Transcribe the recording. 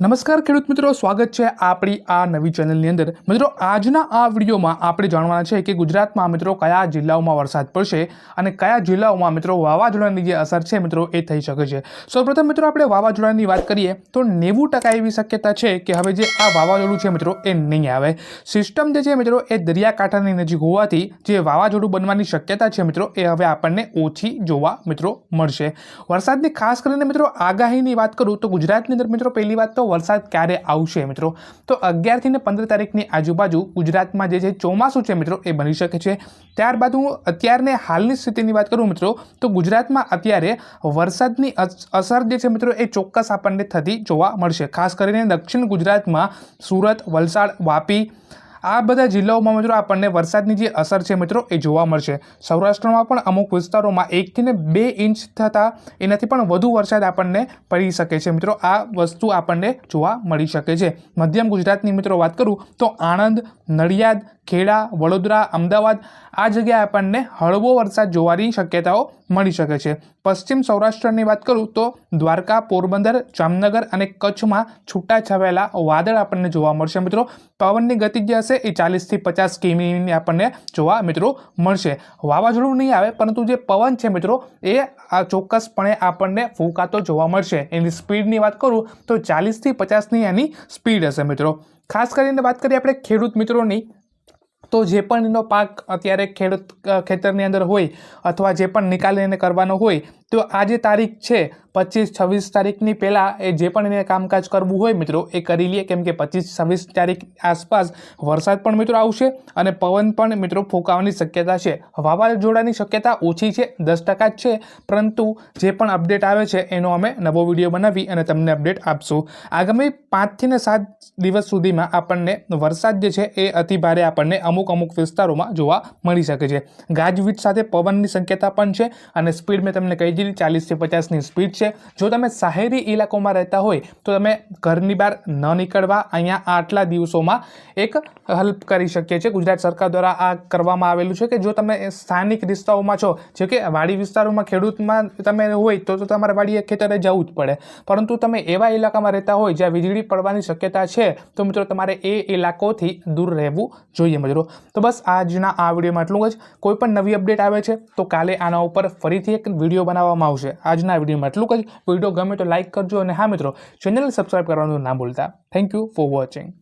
નમસ્કાર ખેડૂત મિત્રો, સ્વાગત છે આપણી આ નવી ચેનલની અંદર. મિત્રો, આજના આ વિડીયોમાં આપણે જાણવાના છે કે ગુજરાતમાં મિત્રો કયા જિલ્લાઓમાં વરસાદ પડશે અને કયા જિલ્લાઓમાં મિત્રો વાવાઝોડાની જે અસર છે મિત્રો એ થઈ શકે છે. સૌપ્રથમ મિત્રો, આપણે વાવાઝોડાની વાત કરીએ તો નેવું ટકા એવી શક્યતા છે કે હવે જે આ વાવાઝોડું છે મિત્રો એ નહીં આવે. સિસ્ટમ જે છે મિત્રો એ દરિયાકાંઠાની નજીક હોવાથી જે વાવાઝોડું બનવાની શક્યતા છે મિત્રો એ હવે આપણને ઓછી જોવા મિત્રો મળશે. વરસાદની ખાસ કરીને મિત્રો આગાહીની વાત કરું તો ગુજરાતની અંદર મિત્રો પહેલી વાત તો વરસાદ ક્યારે આવશે મિત્રો? તો અગિયારથી ને પંદર તારીખની આજુબાજુ ગુજરાતમાં જે છે ચોમાસું છે મિત્રો, એ બની શકે છે. ત્યારબાદ હું અત્યારને હાલની સ્થિતિની વાત કરું મિત્રો, તો ગુજરાતમાં અત્યારે વરસાદની અસ- અસર જે છે મિત્રો, એ ચોક્કસ આપણને થતી જોવા મળશે. ખાસ કરીને દક્ષિણ ગુજરાતમાં સુરત, વલસાડ, વાપી આ બધા જિલ્લાઓમાં મિત્રો આપણને વરસાદની જે અસર છે મિત્રો એ જોવા મળશે. સૌરાષ્ટ્રમાં પણ અમુક વિસ્તારોમાં એકથી ને બે ઇંચ થતાં એનાથી પણ વધુ વરસાદ આપણને પડી શકે છે મિત્રો. આ વસ્તુ આપણને જોવા મળી શકે છે. મધ્યમ ગુજરાતની મિત્રો વાત કરું તો આણંદ, નડિયાદ, ખેડા, વડોદરા, અમદાવાદ આ જગ્યાએ આપણને હળવો વરસાદ જોવાની શક્યતાઓ મળી શકે છે. પશ્ચિમ સૌરાષ્ટ્રની વાત કરું તો દ્વારકા, પોરબંદર, જામનગર અને કચ્છમાં છૂટાછવાયેલા વાદળ આપણને જોવા મળશે મિત્રો. પવનની ગતિ જે હશે એ ચાલીસથી પચાસ કિમીની આપણને જોવા મિત્રો મળશે. વાવાઝોડું નહીં આવે, પરંતુ જે પવન છે મિત્રો, એ આ ચોક્કસપણે આપણને ફૂંકાતો જોવા મળશે. એની સ્પીડની વાત કરું, તો ચાલીસથી પચાસની એની સ્પીડ હશે મિત્રો. ખાસ કરીને વાત કરીએ આપણે ખેડૂત મિત્રોની તો જે પણ એનો પાક અત્યારે ખેડૂત ખેતરની અંદર હોય અથવા જે પણ નિકાલ એને કરવાનો હોય, તો આ જે તારીખ છે, પચીસ છવ્વીસ તારીખની પહેલાં એ જે પણ એને કામકાજ કરવું હોય મિત્રો, એ કરી લઈએ કેમ કે પચીસ છવ્વીસ તારીખ આસપાસ વરસાદ પણ મિત્રો આવશે અને પવન પણ મિત્રો ફૂંકાવાની શક્યતા છે. વાવાઝોડાની શક્યતા ઓછી છે, દસ ટકા જ છે. પરંતુ જે પણ અપડેટ આવે છે, એનો અમે નવો વીડિયો બનાવી અને તમને અપડેટ આપશું. આગામી પાંચથી ને સાત દિવસ સુધીમાં આપણને વરસાદ જે છે, એ અતિભારે આપણને અમુક અમુક અમુક વિસ્તારોમાં જોવા મળી શકે છે. ગાજવીજ સાથે પવનની શક્યતા પણ છે અને સ્પીડ મેં તમને કહી દીધી ચાલીસથી પચાસની સ્પીડ છે. જો તમે શહેરી ઇલાકોમાં રહેતા હોય તો તમે ઘરની બહાર ન નીકળવા અહીંયા આટલા દિવસોમાં એક હેલ્પ કરી શકીએ છીએ. ગુજરાત સરકાર દ્વારા આ કરવામાં આવેલું છે કે જો તમે સ્થાનિક વિસ્તારોમાં છો, જે કે વાડી વિસ્તારોમાં ખેડૂતમાં તમે હોય તો તમારે વાડીએ ખેતરે જવું જ પડે. પરંતુ તમે એવા ઇલાકામાં રહેતા હોય જ્યાં વીજળી પડવાની શક્યતા છે, તો મિત્રો તમારે એ ઇલાકોથી દૂર રહેવું જોઈએ. તો બસ આજના આ વિડીયોમાં એટલું જ. કોઈ પણ નવી અપડેટ આવે છે તો કાલે આના ઉપર ફરીથી એક વીડિયો બનાવવામાં આવશે. આજના વિડીયોમાં એટલું જ. વીડિયો ગમે તો લાઇક કરજો અને હા મિત્રો ચેનલ સબસ્ક્રાઈબ કરવાનું ના ભૂલતા. Thank you for watching